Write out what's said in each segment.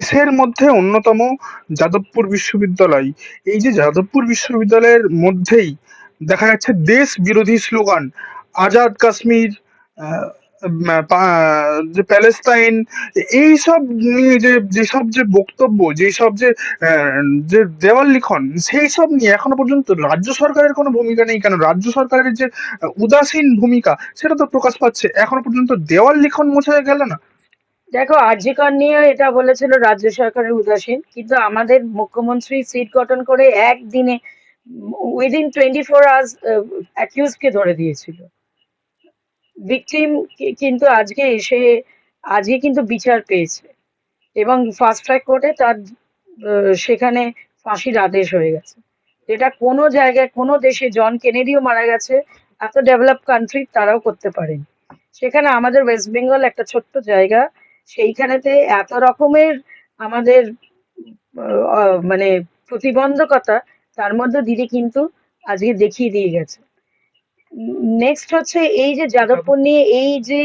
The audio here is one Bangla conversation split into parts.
দেশের মধ্যে অন্যতম যাদবপুর বিশ্ববিদ্যালয়। এই যে যাদবপুর বিশ্ববিদ্যালয়ের মধ্যেই দেখা যাচ্ছে দেশ বিরোধী স্লোগান, আজাদ কাশ্মীর যে প্যালেস্তাইন এইসব নিয়ে যে যেসব যে বক্তব্য যেসব যে যে দেওয়াল লিখন, সেই সব নিয়ে এখনও পর্যন্ত রাজ্য সরকারের কোনো ভূমিকা নেই। কেন? রাজ্য সরকারের যে উদাসীন ভূমিকা, সেটা তো প্রকাশ পাচ্ছে। এখনও পর্যন্ত দেওয়াল লিখন মোছা গেল না? দেখো আরজিকর নিয়ে এটা বলেছিল রাজ্য সরকারের উদাসীন, কিন্তু আমাদের মুখ্যমন্ত্রী সিট গঠন করে একদিনে উইদিন টোয়েন্টি ফোর আওয়ার্স অ্যাকিউজকে ধরে দিয়েছিল। ভিকটিম কিন্তু আজকে এসে, আজকে কিন্তু বিচার পেয়েছে। এবং ফাস্ট ট্র্যাক কোর্টে তার সেখানে ফাঁসির আদেশ হয়ে গেছে। এটা কোনো জায়গায়, কোনো দেশে জন কেনেডিও মারা গেছে, এত ডেভেলপ কান্ট্রি তারাও করতে পারেনি। সেখানে আমাদের ওয়েস্ট বেঙ্গল একটা ছোট্ট জায়গা সেইখানেতে এত রকমের আমাদের মানে প্রতিবন্ধকতা তার মধ্যে দিদি কিন্তু আজকে দেখিয়ে দিয়ে গেছে। নেক্সট হচ্ছে এই যে যাদবপুর নিয়ে এই যে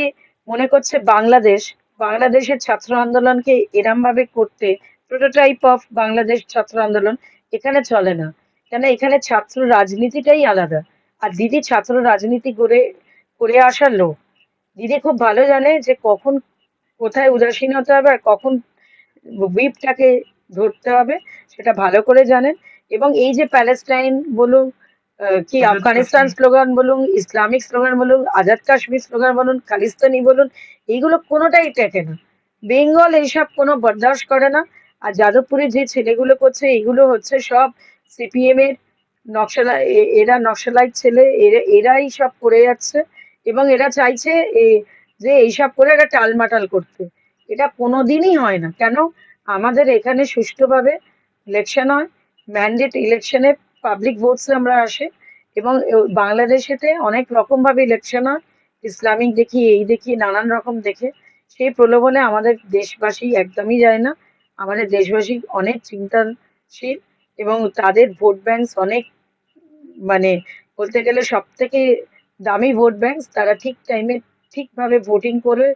মনে করছে বাংলাদেশ বাংলাদেশের ছাত্র আন্দোলনকে এরম ভাবে করতে প্রোটোটাইপ অফ বাংলাদেশ ছাত্র আন্দোলন এখানে চলে না। কেন এখানে ছাত্র রাজনীতিটাই আলাদা। আর দিদি ছাত্র রাজনীতি করে করে আসার লোক। দিদি খুব ভালো জানে যে কখন কোথায় উদাসীন হতে হবে আর কখন হুইপটাকে ধরতে হবে সেটা ভালো করে জানেন। এবং এই যে প্যালেস্টাইন বলুন কি আফগানিস্তান স্লোগান বলুন ইসলামিক স্লোগান বলুন আজাদ কাশ্মীর স্লোগান বলুন খালিস্তানি বলুন এইগুলো কোনোটাই টেকে না। বেঙ্গল এইসব কোনো বরদাস্ত করে না। আর যাদবপুরে যে ছেলেগুলো করছে এগুলো হচ্ছে সব সিপিএম এর নকশালা এরা নকশালাইট ছেলে এরা- এরাই সব করে যাচ্ছে। এবং এরা চাইছে যে এইসব করে এরা টালমাটাল করতে এটা কোনোদিনই হয় না। কেন? আমাদের এখানে সুষ্ঠুভাবে ইলেকশন হয় ম্যান্ডেট ইলেকশনে পাবলিক ভোটসে আমরা আসে এবং বাংলাদেশেতে অনেক রকম ভাবে ইলেকশন হয়। ইসলামিক দেখি, এই দেখি, নানান রকম দেখে। সেই প্রলোভনে আমাদের দেশবাসী একদমই যায় না। আমাদের দেশবাসী অনেক চিন্তাশীল এবং তাদের ভোট ব্যাংক অনেক মানে বলতে গেলে সব থেকে দামি ভোট ব্যাংক তারা ঠিক টাইমে ঠিকভাবে ভোটিং করে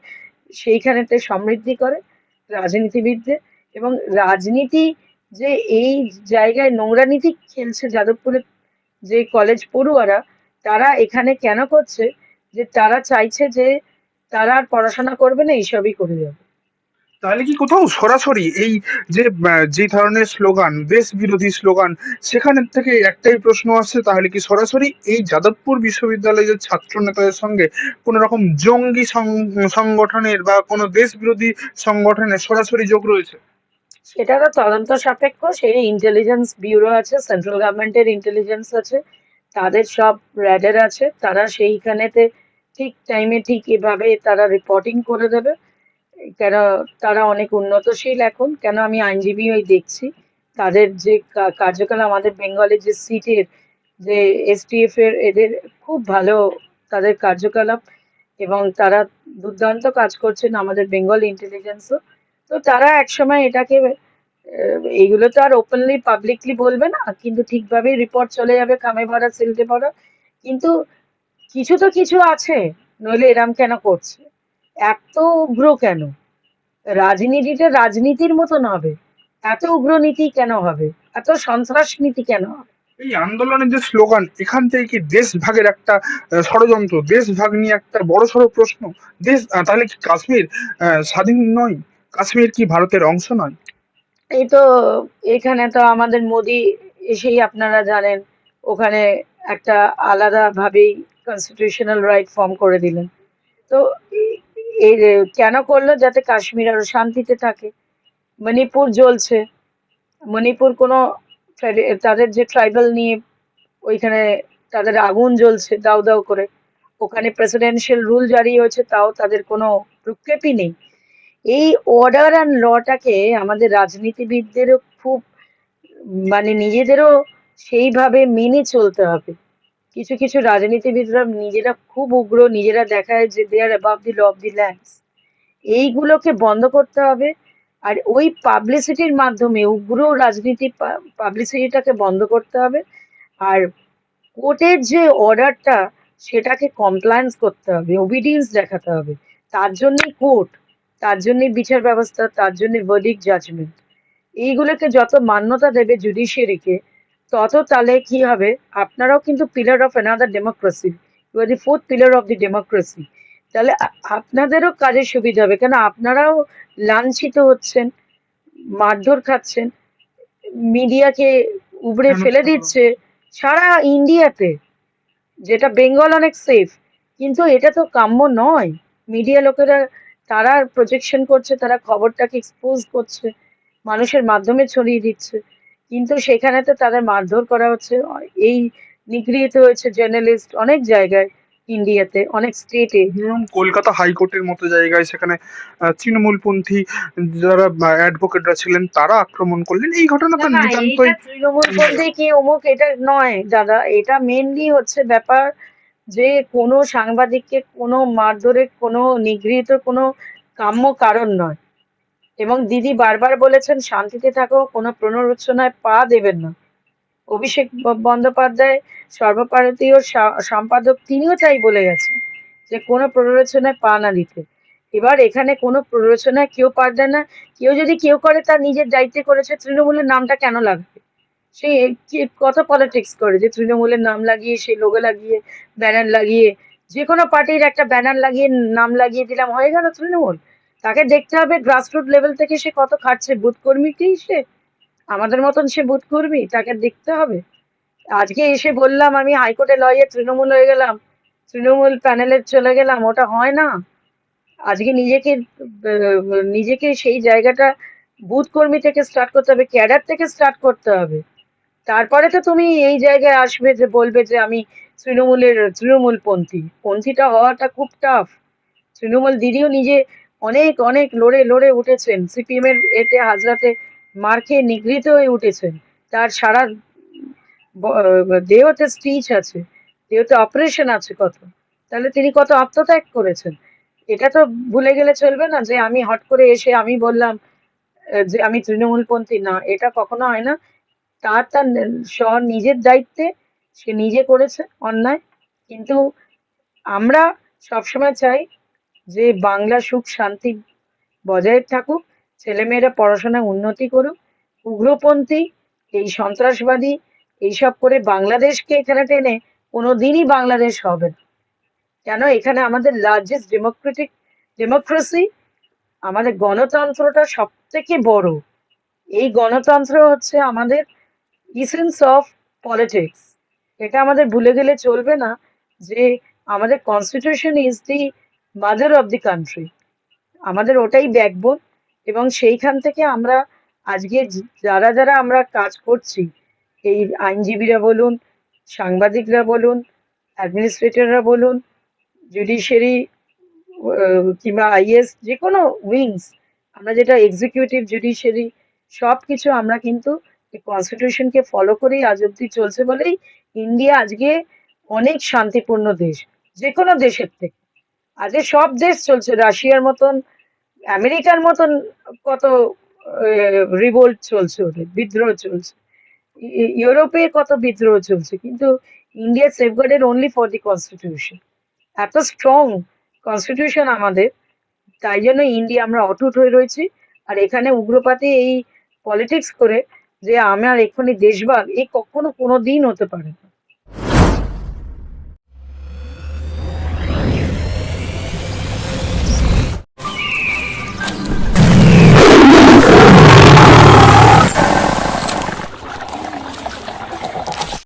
সেইখানেতে সমৃদ্ধি করে রাজনীতিবিদদের এবং রাজনীতি যে এই জায়গায় নোংরা নীতি খেলছে যাদবপুরে যে কলেজ পড়ুয়ারা, তারা এখানে কেন করছে? যে তারা চাইছে যে তারা আর পড়াশোনা করবে না, এইসবই করে যাবে। তাহলে কি কোথাও সরাসরি এই যে যে ধরনের স্লোগান, দেশ বিরোধী স্লোগান সেখানে থেকে একটাই প্রশ্ন আসছে, তাহলে কি সরাসরি এই যাদবপুর বিশ্ববিদ্যালয়ের ছাত্র নেতাদের সঙ্গে কোন রকম জঙ্গি সংগঠনের বা কোনো দেশ বিরোধী সংগঠনের সরাসরি যোগ রয়েছে? সেটা তো তদন্ত সাপেক্ষ, সেই ইন্টেলিজেন্স ব্যুরো আছে সেন্ট্রাল গভর্নমেন্টের ইন্টেলিজেন্স আছে, তাদের সব র্যাডার আছে, তারা সেইখানেতে ঠিক টাইমে ঠিক এভাবে তারা রিপোর্টিং করে দেবে। কেন তারা অনেক উন্নতশীল এখন, কেন আমি আইনজীবী ওই দেখছি? তাদের যে কার্যকাল আমাদের বেঙ্গলের যে সিটের, যে এসটিএফ এর এদের খুব ভালো তাদের কার্যকলাপ এবং তারা দুর্দান্ত কাজ করছেন আমাদের বেঙ্গল ইন্টেলিজেন্সও তো তারা একসময় এটাকে এইগুলো তো আর ওপেনলি পাবলিকলি বলবে না, কিন্তু ঠিকভাবেই রিপোর্ট চলে যাবে, কামে ভরা সিলটে ভরা। কিন্তু কিছু তো কিছু আছে, নইলে এরম কেন করছে? এত উগ্র কেন? রাজনীতিটা রাজনীতির মতন হবে। এত উগ্র নীতি কেন হবে? এত সন্ত্রাস নীতি কেন হবে? এই আন্দোলনের যে স্লোগান এখান থেকে কি দেশ ভাগের একটা ষড়যন্ত্র দেশ ভাগ নিয়ে একটা বড় সড়ো প্রশ্ন? দেশ তাহলে কি কাশ্মীর স্বাধীন নয়? কাশ্মীর কি ভারতের অংশ নয়? এই তো এখানে তো আমাদের মোদি এসেই আপনারা জানেন ওখানে একটা আলাদা ভাবেই কনস্টিটিউশনাল রাইট ফর্ম করে দিলেন। তো কেন করল? যাতে কাশ্মীর আরও শান্তিতে থাকে। মণিপুর জ্বলছে। মণিপুর কোনো তাদের যে ট্রাইবাল নিয়ে ওইখানে তাদের আগুন জ্বলছে দাউ দাউ করে। ওখানে প্রেসিডেন্সিয়াল রুল জারি হয়েছে, তাও তাদের কোনো প্রক্ষেপই নেই। এই অর্ডার অ্যান্ড লটাকে আমাদের রাজনীতিবিদদেরও খুব মানে নিজেদেরও সেইভাবে মেনে চলতে হবে। কিছু কিছু রাজনীতিবিদরা নিজেরা খুব উগ্র, নিজেরা দেখায় যে they are above the law of the lands এইগুলোকে বন্ধ করতে হবে আর ওই পাবলিসিটির মাধ্যমে উগ্র রাজনীতি পাবলিসিটিটাকে বন্ধ করতে হবে আর কোর্টের যে অর্ডারটা সেটাকে কমপ্লায়েন্স করতে হবে ওবিডিয়েন্স দেখাতে হবে। তার জন্যই কোর্ট, তার জন্যই বিচার ব্যবস্থা, তার জন্য ভার্ডিক জাজমেন্ট এইগুলোকে যত মান্যতা দেবে জুডিশিয়ারিকে তত তাহলে কি হবে? আপনারাও কিন্তু pillar of another democracy you are the fourth pillar of the democracy তাহলে আপনাদেরও কাজের সুবিধা হবে। কেন? আপনারাও লাঞ্ছিত হচ্ছেন মারধর খাচ্ছেন মিডিয়াকে উবড়ে ফেলে দিচ্ছে সারা ইন্ডিয়াতে যেটা বেঙ্গল অনেক সেফ কিন্তু এটা তো কাম্য নয়। মিডিয়া লোকেরা তারা প্রজেকশন করছে তারা খবরটাকে এক্সপোজ করছে মানুষের মাধ্যমে ছড়িয়ে দিচ্ছে। কিন্তু সেখানে তো তাদের মারধর করা হচ্ছে। এই নিগৃহীত হয়েছে জার্নালিস্ট অনেক জায়গায় ইন্ডিয়াতে অনেক স্টেটে যেমন কলকাতা হাইকোর্টের মতো জায়গায় সেখানে তৃণমূলপন্থী যারা অ্যাডভোকেটরা ছিলেন তারা আক্রমণ করলেন। এই ঘটনা তো না না নিতান্তই এইটা কি অমুক এটা নয় দাদা। এটা মেনলি হচ্ছে ব্যাপার যে কোনো সাংবাদিককে কোনো মারধরের কোনো নিগৃহীত কোনো কাম্য কারণ নয়। এবং দিদি বারবার বলেছেন, শান্তিতে থাকো, কোনো প্রণরোচনায় পা দেবেন না। অভিষেক বন্দ্যোপাধ্যায় সর্বভারতীয় সা- সম্পাদক, তিনিও তাই বলে গেছেন যে, কোনো প্ররোচনায় পা না দিতে। এবার এখানে কোনো প্ররোচনায় কেউ পা দেয় না। কেউ যদি কেউ করে, তার নিজের দায়িত্বে করেছে, তৃণমূলের নামটা কেন লাগবে? সে কত পলিটিক্স করে যে, তৃণমূলের নাম লাগিয়ে সেই লোগো লাগিয়ে ব্যানার লাগিয়ে, যে কোনো পার্টির একটা ব্যানার লাগিয়ে, নাম লাগিয়ে দিলাম, হয়ে গেল তৃণমূল। তাকে দেখতে হবে গ্রাসরুট লেভেল থেকে সে কত খাটছে। বুথ কর্মী কি সে? আমাদের মতন সে বুথ কর্মী তাকে দেখতে হবে। আজকে এসে বললাম, আমি হাইকোর্টে লয়ে তৃণমূল হয়ে গেলাম। তৃণমূল প্যানেলে চলে গেলাম, ওটা হয় না। আজকে নিজেকে নিজেকে সেই জায়গাটা বুথ কর্মী থেকে স্টার্ট করতে হবে ক্যাডার থেকে স্টার্ট করতে হবে। তারপরে তো তুমি এই জায়গায় আসবে যে বলবে যে আমি তৃণমূলের তৃণমূল পন্থী পন্থীটা হওয়াটা খুব টাফ তৃণমূল দিদিও নিজে অনেক অনেক লড়ে লড়ে উঠেছেন। সিপিএম এর এতে হাজরাতে মার খেয়ে নিগৃহীত হয়ে উঠেছেন। তার সারা দেহতে স্টিচ আছে, দেহতে অপারেশন আছে কত। তাহলে তিনি কত আত্মত্যাগ করেছেন। এটা তো ভুলে গেলে চলবে না যে আমি হট করে এসে আমি বললাম যে আমি তৃণমূলপন্থী। না, এটা কখনো হয় না। তার তার স্ব- নিজের দায়িত্বে সে নিজে করেছে অন্যায়। কিন্তু আমরা সবসময় চাই যে বাংলা সুখ শান্তি বজায় থাকুক, ছেলেমেয়েরা পড়াশোনায় উন্নতি করুক, উগ্রপন্থী, এই সন্ত্রাসবাদী, এইসব করে বাংলাদেশকে এখানে টেনে কোনোদিনই বাংলাদেশ হবে না। কেন? এখানে আমাদের লার্জেস্ট ডেমোক্রেটিক ডেমোক্রেসি আমাদের গণতন্ত্রটা সব থেকে বড়। এই গণতন্ত্র হচ্ছে আমাদের ইসেন্স অফ পলিটিক্স এটা আমাদের ভুলে গেলে চলবে না যে আমাদের constitution is the mother of the country আমাদের ওটাই ব্যাকবোন এবং সেইখান থেকে আমরা আজকে যারা যারা আমরা কাজ করছি এই আইনজীবীরা বলুন সাংবাদিকরা বলুন অ্যাডমিনিস্ট্রেটররা বলুন জুডিশিয়ারি কিংবা আইএস যে কোনো উইংস আমরা যেটা এক্সিকিউটিভ জুডিশিয়ারি সব কিছু আমরা কিন্তু এই কনস্টিটিউশনকে ফলো করেই আজ অব্দি চলছে বলেই ইন্ডিয়া আজকে অনেক শান্তিপূর্ণ দেশ যে কোনো দেশের থেকে। আজকে সব দেশ চলছে, রাশিয়ার মতন, আমেরিকার মতন কত রিভোল্ট চলছে ওদের, বিদ্রোহ চলছে। ইউরোপে কত বিদ্রোহ চলছে, কিন্তু India safeguarded only for the constitution এত স্ট্রং কনস্টিটিউশন আমাদের, তাই জন্য ইন্ডিয়া আমরা অটুট হয়ে রয়েছি। আর এখানে উগ্রপাতি এই পলিটিক্স করে যে আমার এক্ষুনি দেশভাগ এই কখনো কোনো দিন হতে পারে না।